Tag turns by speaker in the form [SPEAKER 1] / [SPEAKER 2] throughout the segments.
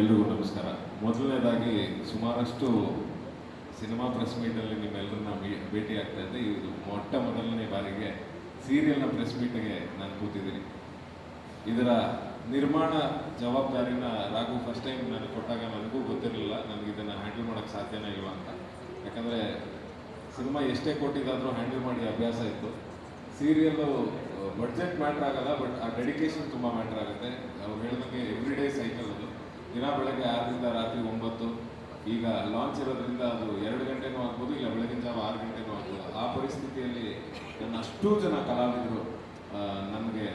[SPEAKER 1] ಎಲ್ರಿಗೂ ನಮಸ್ಕಾರ. ಮೊದಲನೇದಾಗಿ ಸುಮಾರಷ್ಟು ಸಿನಿಮಾ ಪ್ರೆಸ್ ಮೀಟಲ್ಲಿ ನಿಮ್ಮೆಲ್ಲರನ್ನ ಭೇಟಿ ಆಗ್ತಾ ಇದ್ದೆ. ಇದು ಮೊಟ್ಟ ಮೊದಲನೇ ಬಾರಿಗೆ ಸೀರಿಯಲ್ನ ಪ್ರೆಸ್ ಮೀಟಿಗೆ ನಾನು ಕೂತಿದ್ದೀನಿ. ಇದರ ನಿರ್ಮಾಣ ಜವಾಬ್ದಾರಿನ ರಾಘು ಫಸ್ಟ್ ಟೈಮ್ ನಾನು ಕೊಟ್ಟಾಗ ನನಗೂ ಗೊತ್ತಿರಲಿಲ್ಲ. ನನಗೆ ಇದನ್ನು ಹ್ಯಾಂಡಲ್ ಮಾಡೋಕ್ಕೆ ಸಾಧ್ಯನೇ ಇಲ್ಲ ಅಂತ. ಯಾಕಂದರೆ ಸಿನಿಮಾ ಎಷ್ಟೇ ಕೊಟ್ಟಿದ್ದಾದರೂ ಹ್ಯಾಂಡಲ್ ಮಾಡಿ ಅಭ್ಯಾಸ ಇತ್ತು. ಸೀರಿಯಲ್ಲು ಬಡ್ಜೆಟ್ ಮ್ಯಾಟ್ರ್ ಆಗಲ್ಲ ಬಟ್ ಆ ಡೆಡಿಕೇಶನ್ ತುಂಬ ಮ್ಯಾಟ್ರ್ ಆಗುತ್ತೆ. ಅವ್ರು ಹೇಳಿದಂಗೆ ಎವ್ರಿ ಡೇ ಸೈಕಲ್ ಅದು. ದಿನ ಬೆಳಗ್ಗೆ ಆರರಿಂದ ರಾತ್ರಿ ಒಂಬತ್ತು. ಈಗ ಲಾಂಚ್ ಇರೋದ್ರಿಂದ ಅದು ಎರಡು ಗಂಟೆನೂ ಆಗ್ಬೋದು, ಇಲ್ಲ ಬೆಳಗಿನ ಜಾವ ಆರು ಗಂಟೆನೂ ಆಗ್ಬೋದು. ಆ ಪರಿಸ್ಥಿತಿಯಲ್ಲಿ ನನ್ನ ಅಷ್ಟೂ ಜನ ಕಲಾವಿದರು ನನಗೆ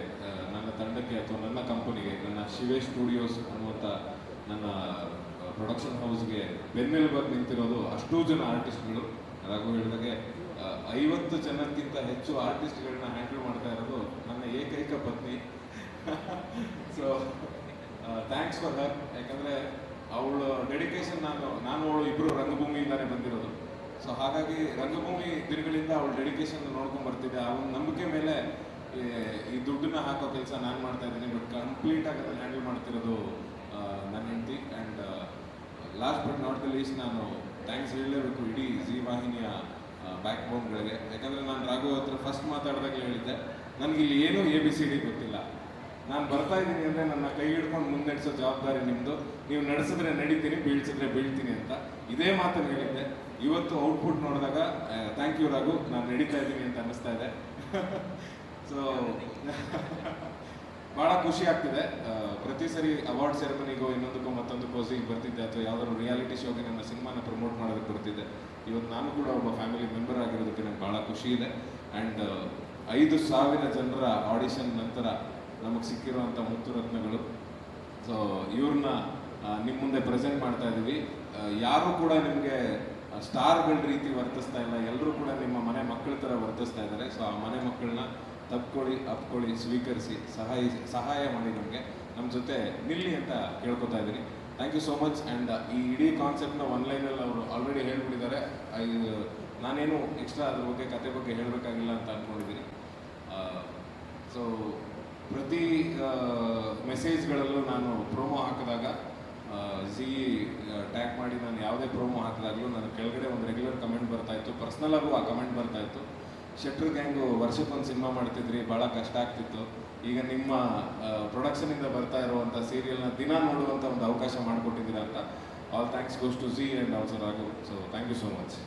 [SPEAKER 1] ನನ್ನ ತಂಡಕ್ಕೆ ಅಥವಾ ನನ್ನ ಕಂಪನಿಗೆ ನನ್ನ ಶಿವೇಶ್ ಸ್ಟುಡಿಯೋಸ್ ಅನ್ನುವಂಥ ನನ್ನ ಪ್ರೊಡಕ್ಷನ್ ಹೌಸ್ಗೆ ಬೆನ್ನೆಲುಬಾಗಿ ನಿಂತಿರೋದು ಅಷ್ಟೂ ಜನ ಆರ್ಟಿಸ್ಟ್ಗಳು ರಾಘು ಹೇಳಿದಾಗೆ ಐವತ್ತು ಜನಕ್ಕಿಂತ ಹೆಚ್ಚು ಆರ್ಟಿಸ್ಟ್ಗಳನ್ನ ಹ್ಯಾಂಡಲ್ ಮಾಡ್ತಾ ಇರೋದು ನನ್ನ ಏಕೈಕ ಪತ್ನಿ. ಸೊ ಥ್ಯಾಂಕ್ಸ್ ಫಾರ್ ಹರ್ ಯಾಕಂದರೆ ಅವಳ ಡೆಡಿಕೇಶನ್ ನಾನು ನಾನು ಅವಳು ಇಬ್ಬರು ರಂಗಭೂಮಿಯಿಂದಲೇ ಬಂದಿರೋದು. ಸೊ ಹಾಗಾಗಿ ರಂಗಭೂಮಿ ದಿನಗಳಿಂದ ಅವಳು ಡೆಡಿಕೇಶನ್ ನೋಡ್ಕೊಂಡು ಬರ್ತಿದ್ದೆ ಆ ಒಂದು ನಂಬಿಕೆ ಮೇಲೆ ಈ ದುಡ್ಡನ್ನ ಹಾಕೋ ಕೆಲಸ ನಾನು ಮಾಡ್ತಾ ಇದ್ದೀನಿ. ಬಟ್ ಕಂಪ್ಲೀಟ್ ಆಗಿ ಅದನ್ನು ಹ್ಯಾಂಡಲ್ ಮಾಡ್ತಿರೋದು ನನ್ನ ಹೆಂಡತಿ. And last but not the least ನಾನು ಥ್ಯಾಂಕ್ಸ್ ಹೇಳಲೇಬೇಕು ಇಡೀ ಜಿ ವಾಹಿನಿಯ ಬ್ಯಾಕ್ ಬೋನ್ಗಳಿಗೆ ಯಾಕಂದರೆ ನಾನು ರಾಘು ಹತ್ರ ಫಸ್ಟ್ ಮಾತಾಡಿದಾಗ ಹೇಳಿದ್ದೆ. ನನಗೆ ಇಲ್ಲಿ ಏನೂ ಎ ಬಿ ಸಿ ಡಿ ಗೊತ್ತಿಲ್ಲ. ನಾನು ಬರ್ತಾ ಇದ್ದೀನಿ ಅಂದರೆ ನನ್ನ ಕೈ ಹಿಡ್ಕೊಂಡು ಮುನ್ನಡೆಸೋ ಜವಾಬ್ದಾರಿ ನಿಮ್ಮದು ನೀವು ನಡೆಸಿದ್ರೆ ನಡೀತೀನಿ, ಬೀಳ್ಸಿದ್ರೆ ಬೀಳ್ತೀನಿ ಅಂತ ಇದೇ ಮಾತನ್ನು ಹೇಳಿದ್ದೆ. ಇವತ್ತು ಔಟ್ಪುಟ್ ನೋಡಿದಾಗ ಥ್ಯಾಂಕ್ ಯು ರಾಘು, ನಾನು ನಡೀತಾ ಇದ್ದೀನಿ ಅಂತ ಅನ್ನಿಸ್ತಾ ಇದೆ. ಸೊ ಭಾಳ ಖುಷಿ ಆಗ್ತಿದೆ. ಪ್ರತಿ ಸರಿ ಅವಾರ್ಡ್ ಸೆರೆಮನಿಗೋ ಇನ್ನೊಂದಕ್ಕೋ ಮತ್ತೊಂದಕ್ಕೋ ಕೋಸಿಗ್ ಬರ್ತಿದ್ದೆ ಅಥವಾ ಯಾವ್ದಾದ್ರು ರಿಯಾಲಿಟಿ ಶೋಗೆ ನನ್ನ ಸಿನಿಮಾನ ಪ್ರಮೋಟ್ ಮಾಡೋದಕ್ಕೆ ಬರ್ತಿದ್ದೆ. ಇವತ್ತು ನಾನು ಕೂಡ ಒಬ್ಬ ಫ್ಯಾಮಿಲಿ ಮೆಂಬರ್ ಆಗಿರೋದಕ್ಕೆ ನನಗೆ ಭಾಳ ಖುಷಿ ಇದೆ. ಆ್ಯಂಡ್ ಐದು ಸಾವಿರ ಜನರ ಆಡಿಷನ್ ನಂತರ ನಮಗೆ ಸಿಕ್ಕಿರುವಂಥ ಮುತ್ತು ರತ್ನಗಳು. ಸೊ ಇವ್ರನ್ನ ನಿಮ್ಮ ಮುಂದೆ ಪ್ರೆಸೆಂಟ್ ಮಾಡ್ತಾ ಇದ್ದೀವಿ ಯಾರೂ ಕೂಡ ನಿಮಗೆ ಸ್ಟಾರ್ಗಳ ರೀತಿ ವರ್ತಿಸ್ತಾ ಇಲ್ಲ. ಎಲ್ಲರೂ ಕೂಡ ನಿಮ್ಮ ಮನೆ ಮಕ್ಕಳ ಥರ ವರ್ತಿಸ್ತಾ ಇದ್ದಾರೆ. ಸೊ ಆ ಮನೆ ಮಕ್ಕಳನ್ನ ತಪ್ಕೊಳ್ಳಿ, ಅಪ್ಕೊಳ್ಳಿ, ಸ್ವೀಕರಿಸಿ, ಸಹಾಯ ಸಹಾಯ ಮಾಡಿ ನಮಗೆ. ನಮ್ಮ ಜೊತೆ ನಿಲ್ಲಿ ಅಂತ ಕೇಳ್ಕೊತಾ ಇದ್ದೀನಿ thank you so much and ಈ ಇಡೀ ಕಾನ್ಸೆಪ್ಟ್ನ ಆನ್ಲೈನಲ್ಲಿ ಅವರು ಆಲ್ರೆಡಿ ಹೇಳ್ಬಿಟ್ಟಿದ್ದಾರೆ. ಐ, ನಾನೇನು ಎಕ್ಸ್ಟ್ರಾ ಅದ್ರ ಬಗ್ಗೆ, ಕತೆ ಬಗ್ಗೆ ಹೇಳಬೇಕಾಗಿಲ್ಲ ಅಂತ ಅಂದ್ಕೊಂಡಿದ್ದೀನಿ ಸೊ ಪ್ರತಿ ಮೆಸೇಜ್ಗಳಲ್ಲೂ ನಾನು ಪ್ರೋಮೋ ಹಾಕಿದಾಗ ಝಿ ಟ್ಯಾಗ್ ಮಾಡಿ ನಾನು ಯಾವುದೇ ಪ್ರೋಮೋ ಹಾಕಿದಾಗಲೂ ನನ್ನ ಕೆಳಗಡೆ ಒಂದು ರೆಗ್ಯುಲರ್ ಕಮೆಂಟ್ ಬರ್ತಾ ಇತ್ತು. ಪರ್ಸ್ನಲ್ ಆಗು ಆ ಕಮೆಂಟ್ ಬರ್ತಾ ಇತ್ತು. ಶೆಟ್ರ್ ಗ್ಯಾಂಗು ವರ್ಷಕ್ಕೊಂದು ಸಿನಿಮಾ ಮಾಡ್ತಿದ್ರಿ ಭಾಳ ಕಷ್ಟ ಆಗ್ತಿತ್ತು. ಈಗ ನಿಮ್ಮ ಪ್ರೊಡಕ್ಷನಿಂದ ಬರ್ತಾ ಇರುವಂಥ ಸೀರಿಯಲ್ನ ದಿನ ನೋಡುವಂಥ ಒಂದು ಅವಕಾಶ ಮಾಡಿಕೊಟ್ಟಿದ್ದೀರಾ ಅಂತ. All thanks goes to Zee and also Raghu so thank you so much